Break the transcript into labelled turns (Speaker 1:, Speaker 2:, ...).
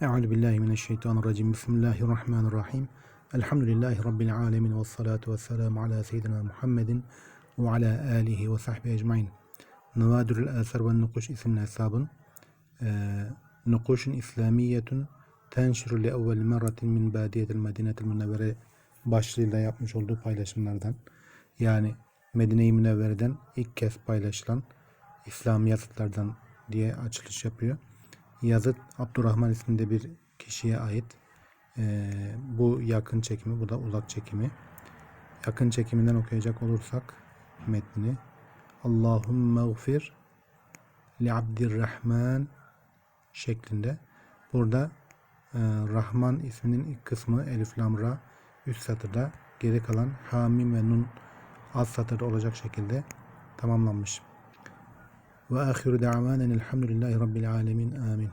Speaker 1: Euzu billahi mineşşeytanirracim. Bismillahirrahmanirrahim. Elhamdülillahi rabbil alamin ve salatu vesselamu ala seyyidina Muhammedin ve ala alihi ve sahbihi ecmaîn. Navadirul Asar ve Nukuş isimli hesabın eee Nukuşun İslamiyetun tenşiru li evvel merratin min badiyetil Medinetil Münevvere başlığıyla yapmış olduğu paylaşımlardan yani Medine-i Münevvere'den ilk kez paylaşılan İslami yazıtlardan diye açılış yapıyor. Yazıt Abdurrahman isminde bir kişiye ait. Ee, bu yakın çekimi, bu da uzak çekimi. Yakın çekiminden okuyacak olursak metnini. Allahümme gfir li Abdirrahman şeklinde. Burada e, Rahman isminin ilk kısmı Elif Lam Ra üst satırda geri kalan Hamim ve Nun alt satırda olacak şekilde tamamlanmış. Ve ahiru da'vanen elhamdülillahi rabbil alemin amin.